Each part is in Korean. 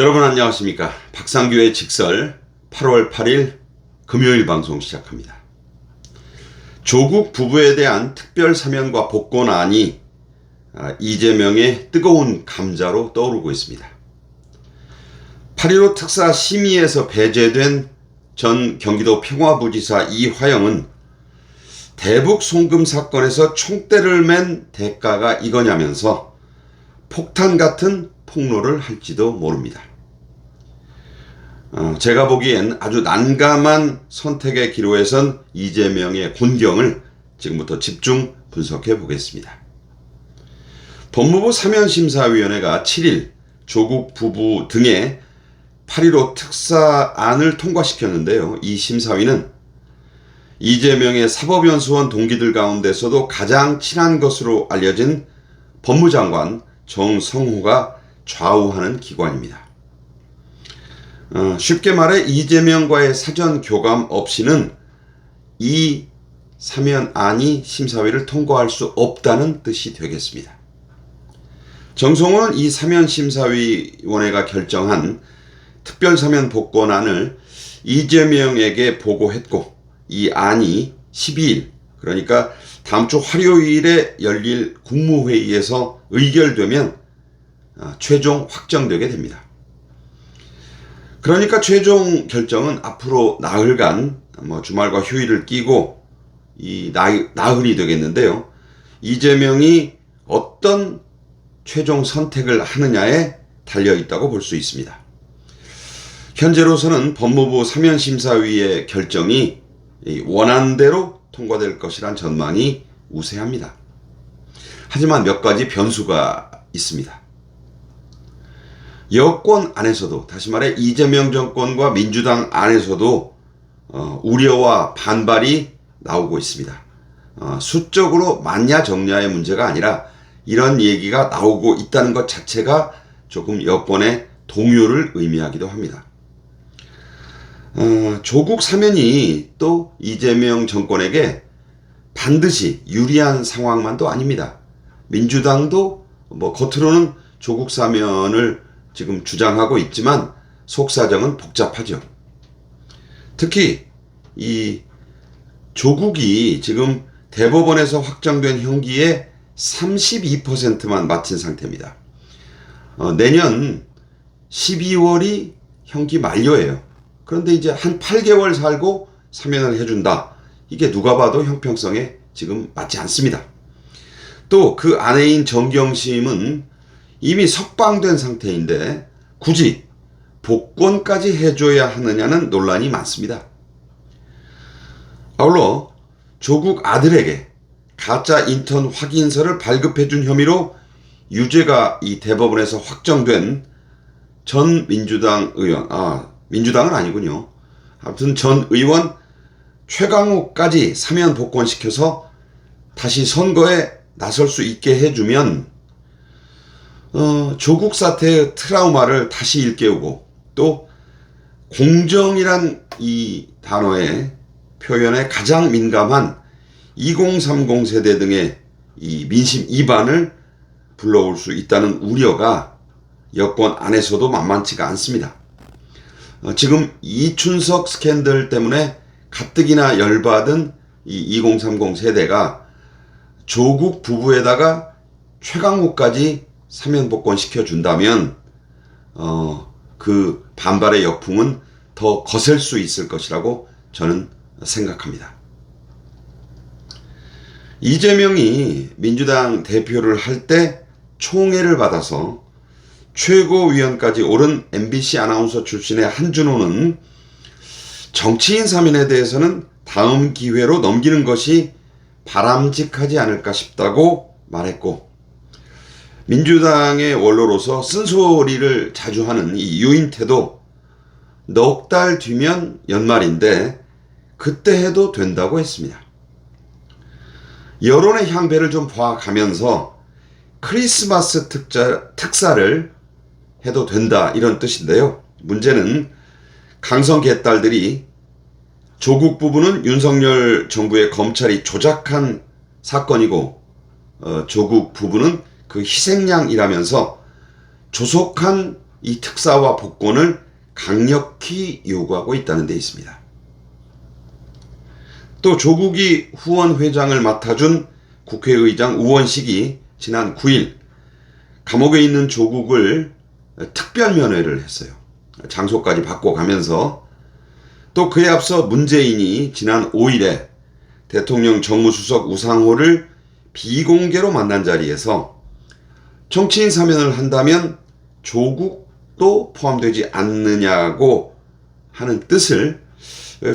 여러분 안녕하십니까. 박상규의 직설 8월 8일 금요일 방송 시작합니다. 조국 부부에 대한 특별 사면과 복권안이 아, 이재명의 뜨거운 감자로 떠오르고 있습니다. 8.15 특사 심의에서 배제된 전 경기도 평화부지사 이화영은 대북 송금 사건에서 총대를 맨 대가가 이거냐면서 폭탄 같은 폭로를 할지도 모릅니다. 어, 제가 보기엔 아주 난감한 선택의 기로에 선 이재명의 곤경을 지금부터 집중 분석해 보겠습니다. 법무부 사면심사위원회가 7일 조국 부부 등의 8.15 특사안을 통과시켰는데요. 이 심사위는 이재명의 사법연수원 동기들 가운데서도 가장 친한 것으로 알려진 법무장관 정성호가 좌우하는 기관입니다. 어, 쉽게 말해 이재명과의 사전 교감 없이는 이 사면 안이 심사위를 통과할 수 없다는 뜻이 되겠습니다. 정성호는 이 사면 심사위원회가 결정한 특별 사면 복권안을 이재명에게 보고했고 이 안이 12일 그러니까 다음 주 화요일에 열릴 국무회의에서 의결되면 어, 최종 확정되게 됩니다. 그러니까 최종 결정은 앞으로 나흘간 뭐 주말과 휴일을 끼고 이 나이, 나 흘이 되겠는데요. 이재명이 어떤 최종 선택을 하느냐에 달려 있다고 볼 수 있습니다. 현재로서는 법무부 사면심사위의 결정이 원안대로 통과될 것이란 전망이 우세합니다. 하지만 몇 가지 변수가 있습니다. 여권 안에서도 다시 말해 이재명 정권과 민주당 안에서도 어, 우려와 반발이 나오고 있습니다. 어, 수적으로 맞냐 적냐의 문제가 아니라 이런 얘기가 나오고 있다는 것 자체가 조금 여권의 동요를 의미하기도 합니다. 어, 조국 사면이 또 이재명 정권에게 반드시 유리한 상황만도 아닙니다. 민주당도 뭐 겉으로는 조국 사면을 지금 주장하고 있지만 속사정은 복잡하죠. 특히 이 조국이 지금 대법원에서 확정된 형기의 32%만 마친 상태입니다. 어, 내년 12월이 형기 만료예요. 그런데 이제 한 8개월 살고 사면을 해준다. 이게 누가 봐도 형평성에 지금 맞지 않습니다. 또 그 아내인 정경심은 이미 석방된 상태인데 굳이 복권까지 해줘야 하느냐는 논란이 많습니다. 아울러 조국 아들에게 가짜 인턴 확인서를 발급해준 혐의로 유죄가 이 대법원에서 확정된 전 민주당 의원, 아, 민주당은 아니군요. 아무튼 전 의원 최강욱까지 사면 복권시켜서 다시 선거에 나설 수 있게 해주면 어, 조국 사태의 트라우마를 다시 일깨우고 또 공정이란 이 단어의 표현에 가장 민감한 2030 세대 등의 이 민심 이반을 불러올 수 있다는 우려가 여권 안에서도 만만치가 않습니다. 어, 지금 이춘석 스캔들 때문에 가뜩이나 열받은 이 2030 세대가 조국 부부에다가 최강욱까지 사면 복권 시켜준다면 어, 그 반발의 역풍은 더 거셀 수 있을 것이라고 저는 생각합니다. 이재명이 민주당 대표를 할 때 총애를 받아서 최고위원까지 오른 MBC 아나운서 출신의 한준호는 정치인 사면에 대해서는 다음 기회로 넘기는 것이 바람직하지 않을까 싶다고 말했고 민주당의 원로로서 쓴소리를 자주 하는 이 유인태도 넉 달 뒤면 연말인데 그때 해도 된다고 했습니다. 여론의 향배를 좀 봐가면서 크리스마스 특자, 특사를 해도 된다 이런 뜻인데요. 문제는 강성 개딸들이 조국 부부는 윤석열 정부의 검찰이 조작한 사건이고 어, 조국 부부는 그 희생양이라면서 조속한 이 특사와 복권을 강력히 요구하고 있다는 데 있습니다. 또 조국이 후원 회장을 맡아준 국회의장 우원식이 지난 9일 감옥에 있는 조국을 특별 면회를 했어요. 장소까지 바꿔가면서 또 그에 앞서 문재인이 지난 5일에 대통령 정무수석 우상호를 비공개로 만난 자리에서 정치인 사면을 한다면 조국도 포함되지 않느냐고 하는 뜻을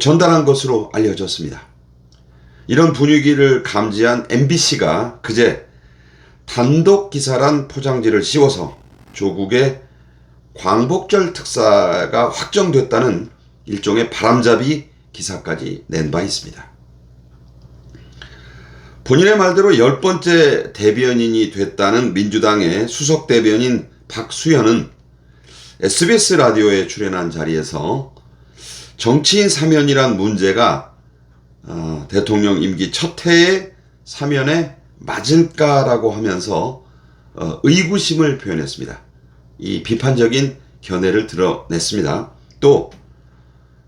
전달한 것으로 알려졌습니다. 이런 분위기를 감지한 MBC가 그제 단독 기사란 포장지를 씌워서 조국의 광복절 특사가 확정됐다는 일종의 바람잡이 기사까지 낸 바 있습니다. 본인의 말대로 열 번째 대변인이 됐다는 민주당의 수석 대변인 박수현은 SBS 라디오에 출연한 자리에서 정치인 사면이란 문제가 어, 대통령 임기 첫 해의 사면에 맞을까라고 하면서 어, 의구심을 표현했습니다. 이 비판적인 견해를 드러냈습니다. 또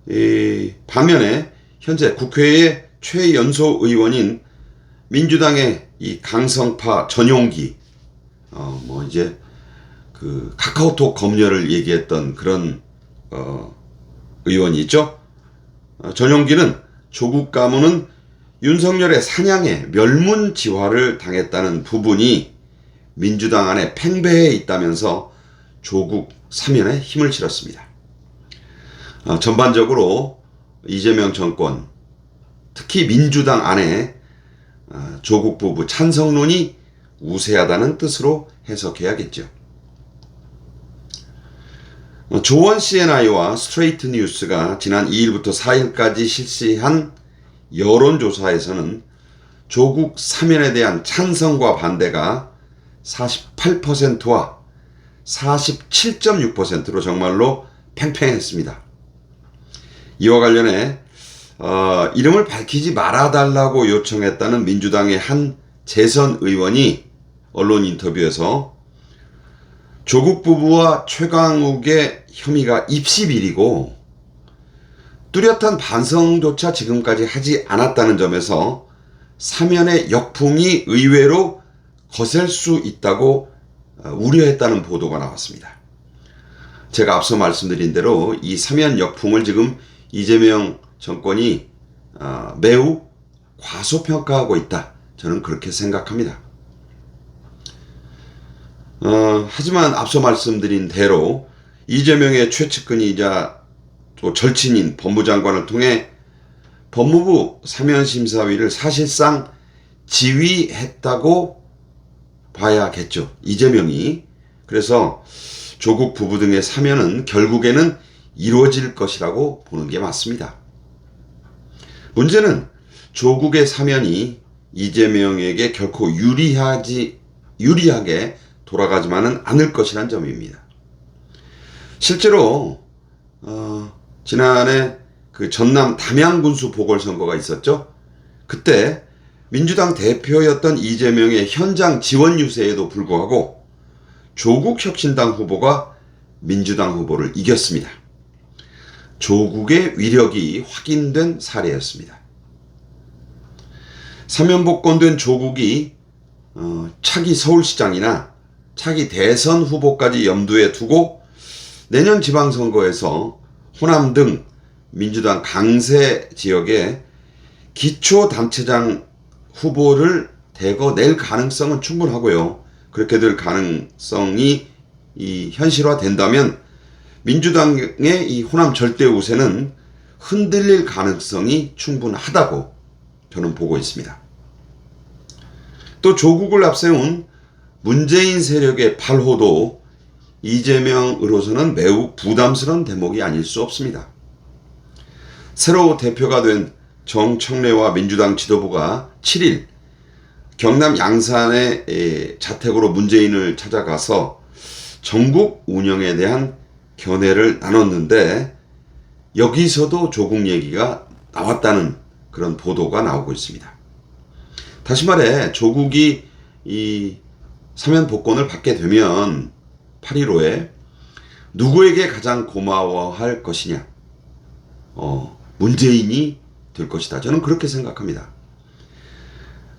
이, 반면에 현재 국회의 최연소 의원인 민주당의 이 강성파 전용기 어 뭐 이제 그 카카오톡 검열을 얘기했던 그런 어 의원이 있죠. 어, 전용기는 조국 가문은 윤석열의 사냥에 멸문지화를 당했다는 부분이 민주당 안에 팽배해 있다면서 조국 사면에 힘을 실었습니다. 어, 전반적으로 이재명 정권, 특히 민주당 안에 어, 조국 부부 찬성론이 우세하다는 뜻으로 해석해야겠죠. 어, 조원 CNI와 스트레이트 뉴스가 지난 2일부터 4일까지 실시한 여론조사에서는 조국 사면에 대한 찬성과 반대가 48%와 47.6%로 정말로 팽팽했습니다. 이와 관련해 어, 이름을 밝히지 말아달라고 요청했다는 민주당의 한 재선 의원이 언론 인터뷰에서 조국 부부와 최강욱의 혐의가 입시비리고 뚜렷한 반성조차 지금까지 하지 않았다는 점에서 사면의 역풍이 의외로 거셀 수 있다고 어, 우려했다는 보도가 나왔습니다. 제가 앞서 말씀드린 대로 이 사면 역풍을 지금 이재명 정권이 어, 매우 과소평가하고 있다. 저는 그렇게 생각합니다. 어, 하지만 앞서 말씀드린 대로 이재명의 최측근이자 또 절친인 법무장관을 통해 법무부 사면심사위를 사실상 지휘했다고 봐야겠죠. 이재명이. 그래서 조국 부부 등의 사면은 결국에는 이루어질 것이라고 보는 게 맞습니다. 문제는 조국의 사면이 이재명에게 결코 유리하지, 유리하게 돌아가지만은 않을 것이란 점입니다. 실제로, 어, 지난해 그 전남 담양군수 보궐선거가 있었죠. 그때 민주당 대표였던 이재명의 현장 지원 유세에도 불구하고 조국 혁신당 후보가 민주당 후보를 이겼습니다. 조국의 위력이 확인된 사례였습니다. 사면복권된 조국이 어, 차기 서울시장이나 차기 대선 후보까지 염두에 두고 내년 지방선거에서 호남 등 민주당 강세 지역에 기초단체장 후보를 대거 낼 가능성은 충분하고요. 그렇게 될 가능성이 이 현실화 된다면 민주당의 이 호남 절대 우세는 흔들릴 가능성이 충분하다고 저는 보고 있습니다. 또 조국을 앞세운 문재인 세력의 발호도 이재명으로서는 매우 부담스러운 대목이 아닐 수 없습니다. 새로 대표가 된 정청래와 민주당 지도부가 7일 경남 양산의 자택으로 문재인을 찾아가서 전국 운영에 대한 견해를 나눴는데 여기서도 조국 얘기가 나왔다는 그런 보도가 나오고 있습니다. 다시 말해 조국이 이 사면 복권을 받게 되면 8.15에 누구에게 가장 고마워할 것이냐? 어, 문재인이 될 것이다. 저는 그렇게 생각합니다.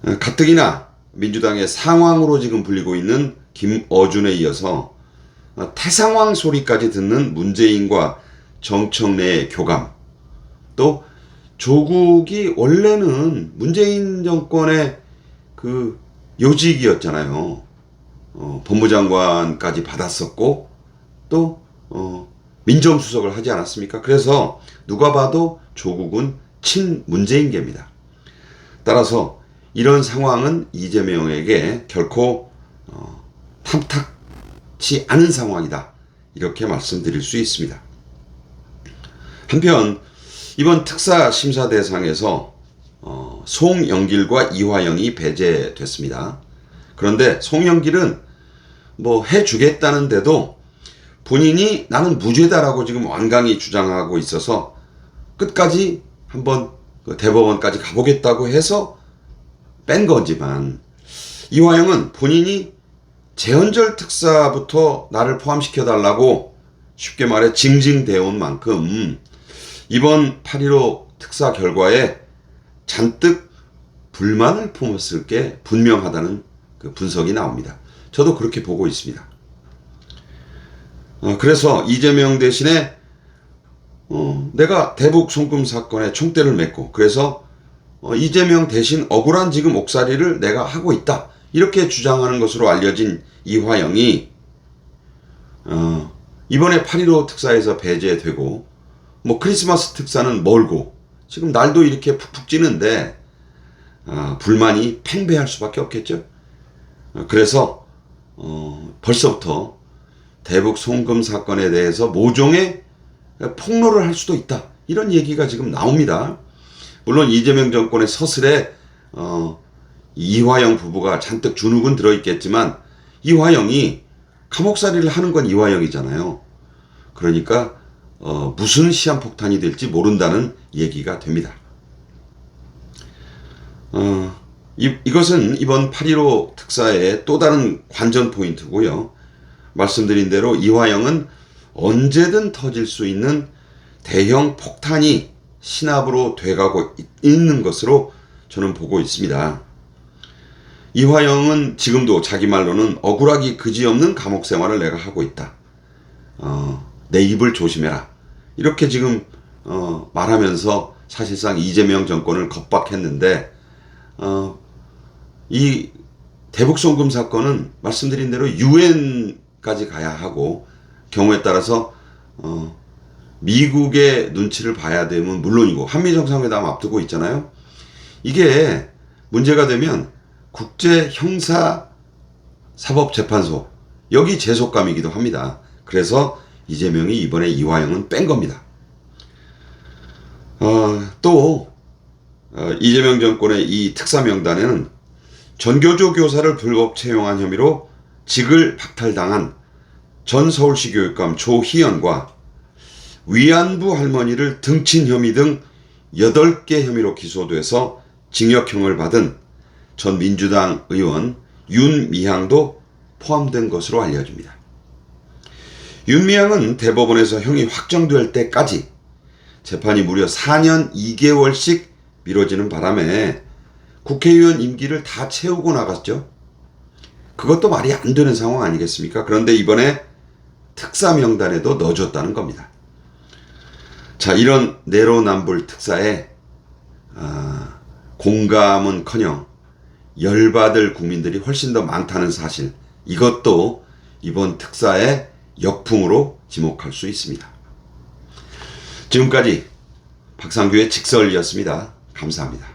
어, 가뜩이나 민주당의 상황으로 지금 불리고 있는 김어준에 이어서 어, 태상황 소리까지 듣는 문재인과 정청래의 교감, 또 조국이 원래는 문재인 정권의 그 요직이었잖아요. 어, 법무장관까지 받았었고 또 어, 민정수석을 하지 않았습니까? 그래서 누가 봐도 조국은 친 문재인계입니다. 따라서 이런 상황은 이재명에게 결코 어, 탐탁 치 않은 상황이다. 이렇게 말씀드릴 수 있습니다. 한편 이번 특사 심사 대상에서 어, 송영길과 이화영이 배제됐습니다. 그런데 송영길은 뭐 해주겠다는데도 본인이 나는 무죄다라고 지금 완강히 주장하고 있어서 끝까지 한번 그 대법원까지 가보겠다고 해서 뺀 거지만 이화영은 본인이 재헌절 특사부터 나를 포함시켜 달라고 쉽게 말해 징징대어 온 만큼 이번 8.15 특사 결과에 잔뜩 불만을 품었을 게 분명하다는 그 분석이 나옵니다. 저도 그렇게 보고 있습니다. 어, 그래서 이재명 대신에 어, 내가 대북 송금 사건에 총대를 맺고 그래서 어, 이재명 대신 억울한 지금 옥살이를 내가 하고 있다 이렇게 주장하는 것으로 알려진 이화영이 어, 이번에 8.15 특사에서 배제되고 뭐 크리스마스 특사는 멀고 지금 날도 이렇게 푹푹 찌는데 어, 불만이 팽배할 수밖에 없겠죠. 어, 그래서 어, 벌써부터 대북 송금 사건에 대해서 모종의 폭로를 할 수도 있다. 이런 얘기가 지금 나옵니다. 물론 이재명 정권의 서슬에 어, 이화영 부부가 잔뜩 주눅은 들어있겠지만 이화영이 감옥살이를 하는 건 이화영이잖아요. 그러니까 어, 무슨 시한폭탄이 될지 모른다는 얘기가 됩니다. 어, 이, 이것은 이번 8.15 특사의 또 다른 관전 포인트고요. 말씀드린 대로 이화영은 언제든 터질 수 있는 대형 폭탄이 신압으로 돼가고 있는 것으로 저는 보고 있습니다. 이화영은 지금도 자기 말로는 억울하기 그지없는 감옥 생활을 내가 하고 있다. 어, 내 입을 조심해라. 이렇게 지금 어, 말하면서 사실상 이재명 정권을 겁박했는데 어, 이 대북 송금 사건은 말씀드린 대로 유엔까지 가야 하고 경우에 따라서 어, 미국의 눈치를 봐야 되면 물론이고 한미 정상회담 앞두고 있잖아요. 이게 문제가 되면 국제 형사 사법재판소 여기 제속감이기도 합니다. 그래서 이재명이 이번에 이화영은 뺀 겁니다. 어, 또 어, 이재명 정권의 이 특사 명단에는 전교조 교사를 불법 채용한 혐의로 직을 박탈당한 전 서울시 교육감 조희연과 위안부 할머니를 등친 혐의 등 8개 혐의로 기소돼서 징역형을 받은 전 민주당 의원 윤미향도 포함된 것으로 알려집니다. 윤미향은 대법원에서 형이 확정될 때까지 재판이 무려 4년 2개월씩 미뤄지는 바람에 국회의원 임기를 다 채우고 나갔죠. 그것도 말이 안 되는 상황 아니겠습니까? 그런데 이번에 특사 명단에도 넣어줬다는 겁니다. 자, 이런 내로남불 특사에 아, 공감은커녕 열받을 국민들이 훨씬 더 많다는 사실 이것도 이번 특사의 역풍으로 지목할 수 있습니다. 지금까지 박상규의 직설이었습니다. 감사합니다.